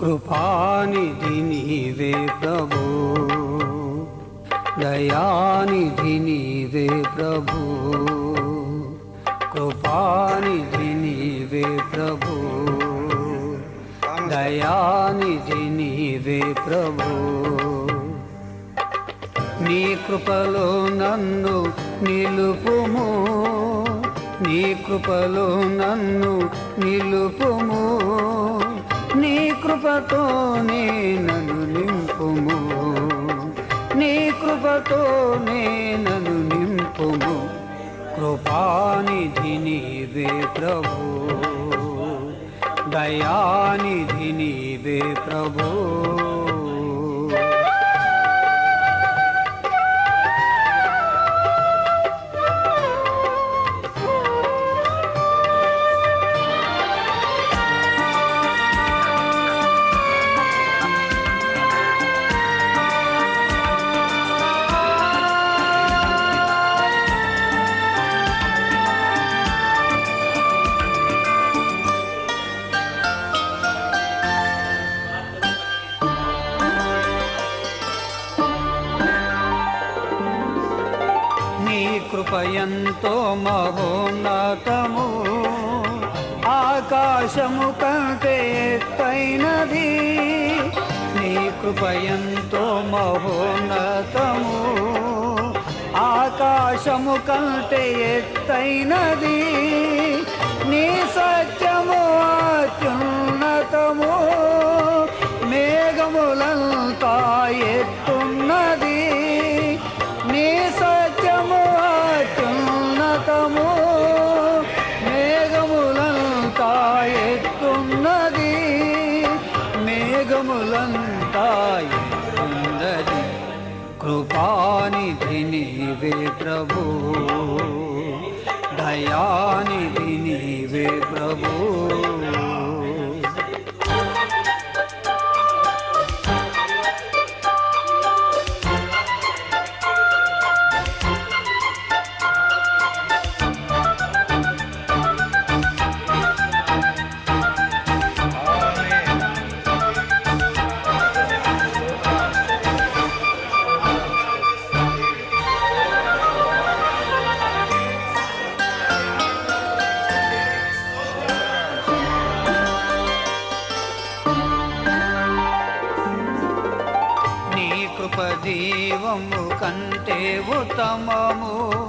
కృపానిధి నీవే ప్రభు. దయానిధి నీవే ప్రభు. కృపానిధి నీవే ప్రభు. దయానిధి నీవే ప్రభు. నీ కృపలో నన్ను నిలుపుము. నీ కృపలో నన్ను నిలుపుము. కృపతోనే నను నింపుము. నీ కృపతోనే నను నింపుము. కృపానిధి నీవే ప్రభు. దయానిధి నీవే ప్రభో. నీ కృపయంతో మహోన్నతము. ఆకాశము కంటే ఎత్తైనది. నీ కృపయంతో మహోన్నతము. ఆకాశము కంటే ఎత్తైనది. నీ సత్యము అత్యున్నతము. మేఘములంతా ఎత్తున్నది మేఘములంతా ఎత్తున్నది కృపానిధి నీవే ప్రభు. దయానిధి నీవే ప్రభు. కృపదీవము కంటే ఉత్తమము.